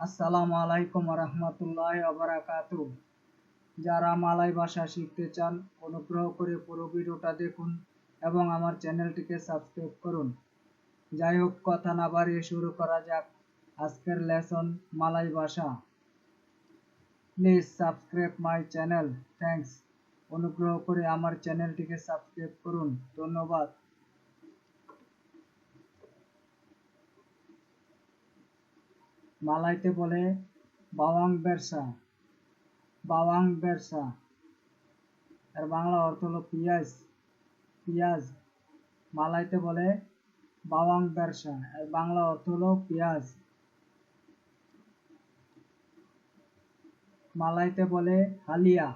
আসসালামু আলাইকুম রহমতুল্লাহ আবরাকাতু যারা মালাই ভাষা শিখতে চান, অনুগ্রহ করে পুরো ভিডিওটা দেখুন এবং আমার চ্যানেলটিকে সাবস্ক্রাইব করুন। যাই হোক, কথা না বাড়িয়ে শুরু করা যাক আজকের লেসন মালাই ভাষা। Please subscribe my channel thanks অনুগ্রহ করে আমার চ্যানেলটিকে সাবস্ক্রাইব করুন। ধন্যবাদ। মালাইতে বলে, বাওয়াং বেরসা বাওয়াং বেরসা। এর বাংলা অর্থ হলো পিঁয়াজ পিঁয়াজ। মালাইতে বলে, বাওয়াং বেরসা। এর বাংলা অর্থ হলো পেঁয়াজ। মালাইতে বলে, হালিয়া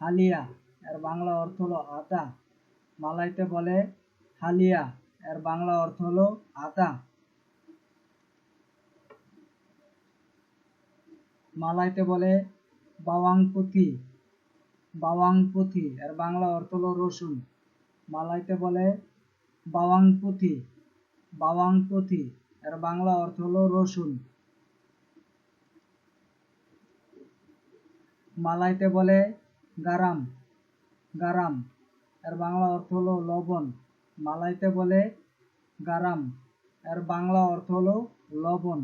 হালিয়া। এর বাংলা অর্থ হলো আদা মালাইতে বলে, হালিয়া। এর বাংলা অর্থ হলো আদা মালাইতে বলে বাওয়াং পুঁথি বাওয়াং পুঁথি এর বাংলা অর্থ হলো রসুন। মালাইতে বলে বাওয়াং পুঁথি বাওয়াং পুঁথি এর বাংলা অর্থ হলো রসুন। মালাইতে বলে গারাম গারাম, এর বাংলা অর্থ হলো লবণ। মালাইতে বলে গারাম, এর বাংলা অর্থ হলো লবণ।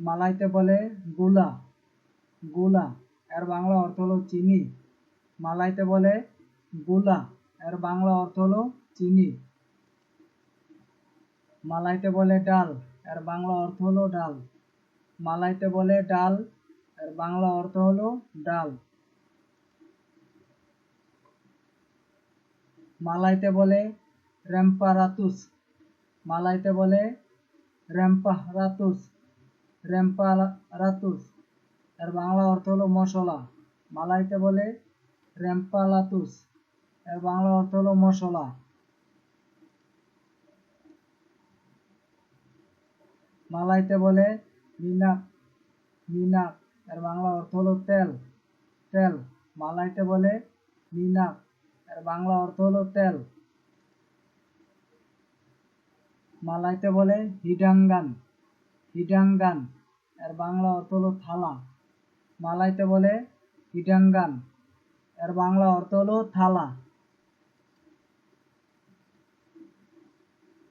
মালাইতে বলে গুলা গুলা। এর বাংলা অর্থ হলো চিনি। মালাইতে বলে গুলা, এর বাংলা অর্থ হলো চিনি। মালাইতে বলে ডাল, এর বাংলা অর্থ হলো ডাল। মালাইতে বলে ডাল, এর বাংলা অর্থ হলো ডাল। মালাইতে বলে রেম্পারাতুস, মালাইতে বলে রেম্পারাতুস। রেম্পারাতুস এর বাংলা অর্থ হলো মশলা। মালাইতে বলে রেম্পালাতুস, এর বাংলা অর্থ হলো মশলা। মালাইতে বলে মিনাক মিনাক এর বাংলা অর্থ হলো তেল তেল। মালাইতে বলে মিনাক এর বাংলা অর্থ হলো তেল। মালাইতে বলে হিডাঙ্গান হিডাঙ্গান এর বাংলা অর্থ হলো থালা। মালাইতে বলে হিডাঙ্গান এর বাংলা অর্থ হলো থালা।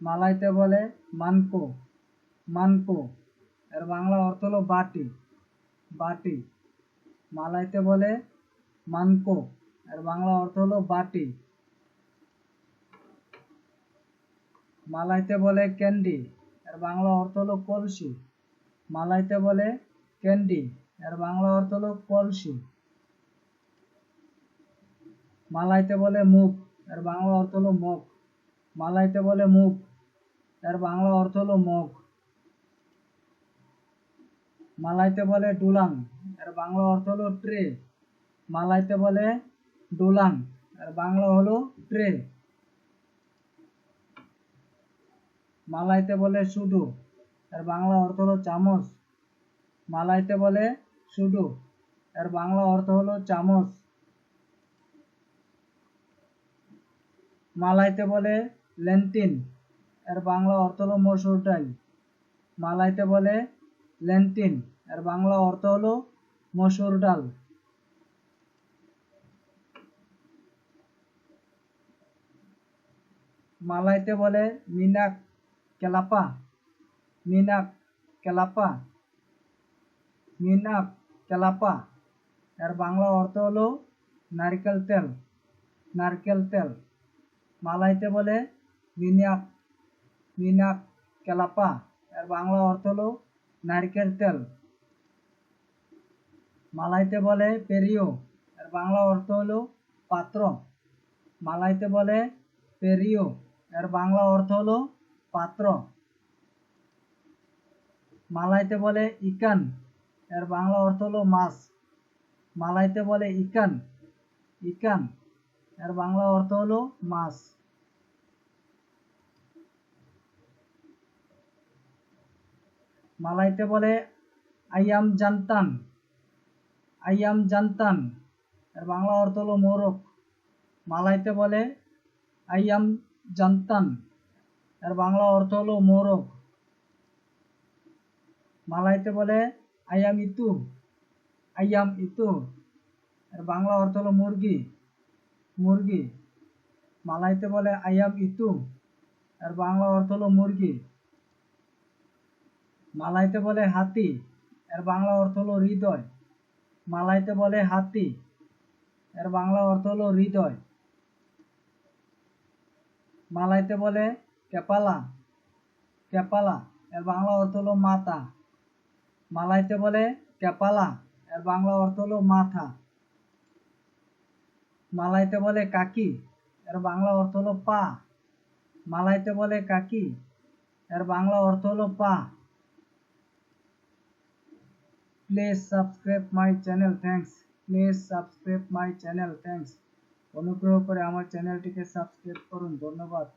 মালাইতে বলে মানকো মানকো, এর বাংলা অর্থ হলো বাটি বাটি। মালাইতে বলে মানকো, এর বাংলা অর্থ হলো বাটি। মালাইতে বলে ক্যান্ডি বাংলা অর্থ হলো কলসি। মালাইতে বলে ক্যান্ডি এর বাংলা অর্থ হলো কলসি। মালাইতে বলে মুখ এর বাংলা অর্থ হলো মুখ মালাইতে বলে মুখ এর বাংলা অর্থ হলো মুখ মালাইতে বলে ডুলাং এর বাংলা অর্থ হলো ট্রে। মালাইতে বলে ডুলাং এর বাংলা হলো ট্রে। মালাইতে বলে সুডু। এর বাংলা অর্থ হলো চামচ। মালাইতে বলে সুডু। এর বাংলা অর্থ হলো চামচ। মালাইতে বলে লেন্টিন। এর বাংলা অর্থ হলো মসুর ডাল। মালাইতে বলে লেন্টিন। এর বাংলা অর্থ হলো মসুর ডাল। মালাইতে বলে মিনাক। কেলাপা মিনাক কেলাপা মিনাক কেলাপা এর বাংলা অর্থ হলো নারকেল তেল নারকেল তেল মালাইতে বলে মিনাক মিনাক কেলাপা এর বাংলা অর্থ হলো নারকেল তেল মালাইতে বলে পেরিও এর বাংলা অর্থ হলো পাত্র মালাইতে বলে পেরিও এর বাংলা অর্থ হলো পাত্র। মালাইতে বলে ইকান, এর বাংলা অর্থ হলো মাছ। মালাইতে বলে ইকান ইকান, এর বাংলা অর্থ হলো মাছ। মালাইতে বলে আইয়াম জানতান আইয়াম জানতান, এর বাংলা অর্থ হলো মোরক মালাইতে বলে আইয়াম জানতান। এর বাংলা অর্থ হলো মোরগ। মালাইতে বলে আইয়াম ইতু আইয়াম ইতু। এর বাংলা অর্থ হলো মুরগি মুরগি। মালাইতে বলে আইয়াম ইতু। এর বাংলা অর্থ হলো মুরগি। মালাইতে বলে, হাতি। এর বাংলা অর্থ হলো হৃদয়। মালাইতে বলে, হাতি। এর বাংলা অর্থ হলো হৃদয়। মালাইতে বলে কেপালা কেপালা, এর বাংলা অর্থ হলো মাথা। মালাইতে বলে কেপালা, এর বাংলা অর্থ হলো মাথা। মালাইতে বলে কাকি, এর বাংলা অর্থ হলো পা। মালাইতে বলে কাকি, এর বাংলা অর্থ হলো পা। Please subscribe my channel thanks please subscribe my channel thanks অনুগ্রহ করে আমার চ্যানেলটিকে সাবস্ক্রাইব করুন, ধন্যবাদ।